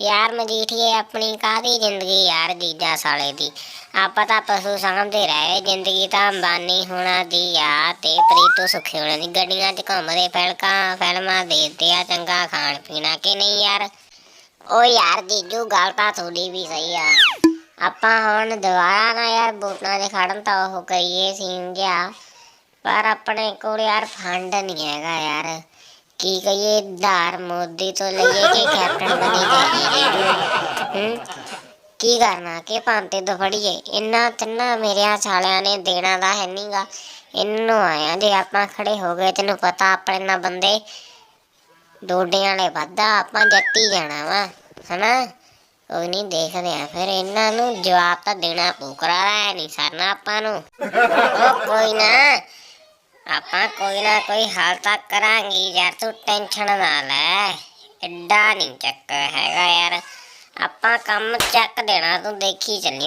ਯਾਰ ਮਜੀਠੀਏ ਆਪਣੀ ਕਾਹਦੀ ਜ਼ਿੰਦਗੀ ਯਾਰ ਜੀਜਾ ਸਾਲੇ ਦੀ? ਆਪਾਂ ਤਾਂ ਪਸ਼ੂ ਸਾਂਭਦੇ ਰਹੇ, ਜ਼ਿੰਦਗੀ ਤਾਂ ਅੰਬਾਨੀ ਹੋਣਾ ਦੀ ਆ ਤੇ ਪ੍ਰੀਤੋ ਸੁਖੀ ਹੋਣਾ ਦੀ। ਗੱਡੀਆਂ 'ਚ ਘੁੰਮਦੇ ਫਿਲਕਾਂ, ਫਿਲਮਾਂ ਦੇਖਦੇ ਆ, ਚੰਗਾ ਖਾਣ ਪੀਣਾ ਕਿ ਨਹੀਂ ਯਾਰ? ਓ ਯਾਰ ਜੀਜੂ, ਗੱਲ ਤਾਂ ਤੁਹਾਡੀ ਵੀ ਸਹੀ ਆ। ਆਪਾਂ ਹੁਣ ਦੁਬਾਰਾ ਨਾ ਯਾਰ ਵੋਟਾਂ 'ਚ ਖੜਨ ਤਾਂ ਉਹ ਕਰੀਏ ਸੀਨ ਗਿਆ ਪਰ ਆਪਣੇ ਕੋਲ ਯਾਰ ਫੰਡ ਨਹੀਂ ਹੈਗਾ ਯਾਰ। ਕੀ ਕਹੀਏ, ਧਾਰ ਮੋਦੀ ਤੋਂ ਲਈਏ ਕਿ ਕੈਪਟਨ ਬਣੀ ਜਾਈਏ ਕੀ ਕਰਨਾ ਕਿ ਭਾਂਤੇ ਤੋਂ ਫੜੀਏ ਇੰਨਾ ਤਿੰਨਾ ਮੇਰਿਆਂ ਸਾਲਿਆਂ ਨੇ ਦੇਣਾ ਦਾ ਹੈ ਨਹੀਂਗਾ ਇਹਨੂੰ ਆਇਆ ਜੇ ਆਪਾਂ ਖੜੇ ਹੋ ਗਏ, ਤੈਨੂੰ ਪਤਾ ਆਪਣੇ ਨਾਲ ਬੰਦੇ ਡੋਡਿਆਂ ਵਾਲੇ ਵਾਧਾ, ਆਪਾਂ ਜੱਟੀ ਜਾਣਾ ਵਾ, ਹਨਾ? ਕੋਈ ਨਹੀਂ ਦੇਖਦੇ ਆ ਫਿਰ, ਇਹਨਾਂ ਨੂੰ ਜਵਾਬ ਤਾਂ ਦੇਣਾ ਪੂਕਰਾ ਹੈ ਨਹੀਂ ਸਰਨਾ ਆਪਾਂ ਨੂੰ। ਉਹ ਕੋਈ ਨਾ, ਆਪਾਂ ਕੋਈ ਨਾ ਕੋਈ ਹੱਲ ਤਾਂ ਕਰਾਂਗੇ ਯਾਰ, ਤੂੰ ਟੈਨਸ਼ਨ ਨਾ ਲੈ। ਐਡਾ ਨਹੀਂ ਚੱਕਰ ਹੈਗਾ। ਕੰਮ ਚੱਕ ਦੇਣਾ ਤੂੰ ਦੇਖੀ ਚੱਲੀ।